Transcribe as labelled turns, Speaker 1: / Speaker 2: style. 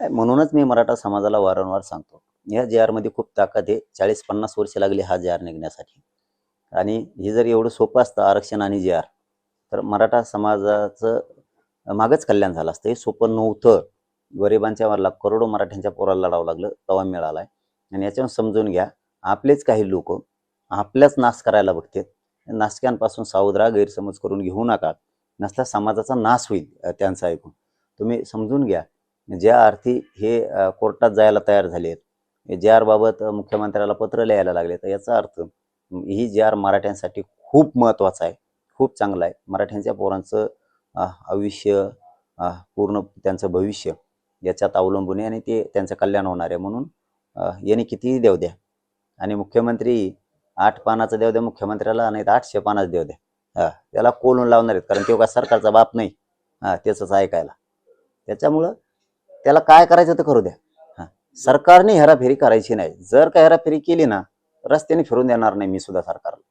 Speaker 1: म्हणूनच मी मराठा समाजाला वारंवार सांगतो. या जे आरमध्ये खूप ताकद आहे. चाळीस पन्नास वर्ष लागली हा जे आर निघण्यासाठी. आणि हे जर एवढं सोपं असतं आरक्षण आणि जे आर तर मराठा समाजाचं मागच कल्याण झालं असतं. हे सोपं नव्हतं. गरिबांच्या वरला करोडो मराठ्यांच्या पोराला लढावं लागलं तवा मिळालाय. आणि याच्यावर समजून घ्या आपलेच काही लोक आपल्याच नाश करायला बघतात. नाशक्यांपासून सावधरा गैरसमज करून घेऊ नका. नसता समाजाचा नाश होईल त्यांचा ऐकून. तुम्ही समजून घ्या. ज्या अर्थी हे कोर्टात जायला तयार झाले आहेत जे आरबाबत मुख्यमंत्र्याला पत्र लिहायला लागले तर याचा अर्थ ही जे आर मराठ्यांसाठी खूप महत्त्वाचा आहे खूप चांगला आहे. मराठ्यांच्या पोरांचं आयुष्य पूर्ण त्यांचं भविष्य याच्यात अवलंबून आहे आणि ते त्यांचं कल्याण होणार आहे. म्हणून याने यांनी कितीही देव द्या आणि मुख्यमंत्री आठ पानाचं देव द्या मुख्यमंत्र्याला नाही तर आठशे पानाचं देव द्या. हा त्याला कोलून लावणार आहेत कारण तो का सरकारचा बाप नाही. हा त्याचंच ऐकायला. त्याच्यामुळं त्याला काय करायचं तर करू द्या. हा. सरकारने हेराफेरी करायची नाही. जर का हेराफेरी केली ना रस्त्याने फिरून देणार नाही मी सुद्धा सरकारला.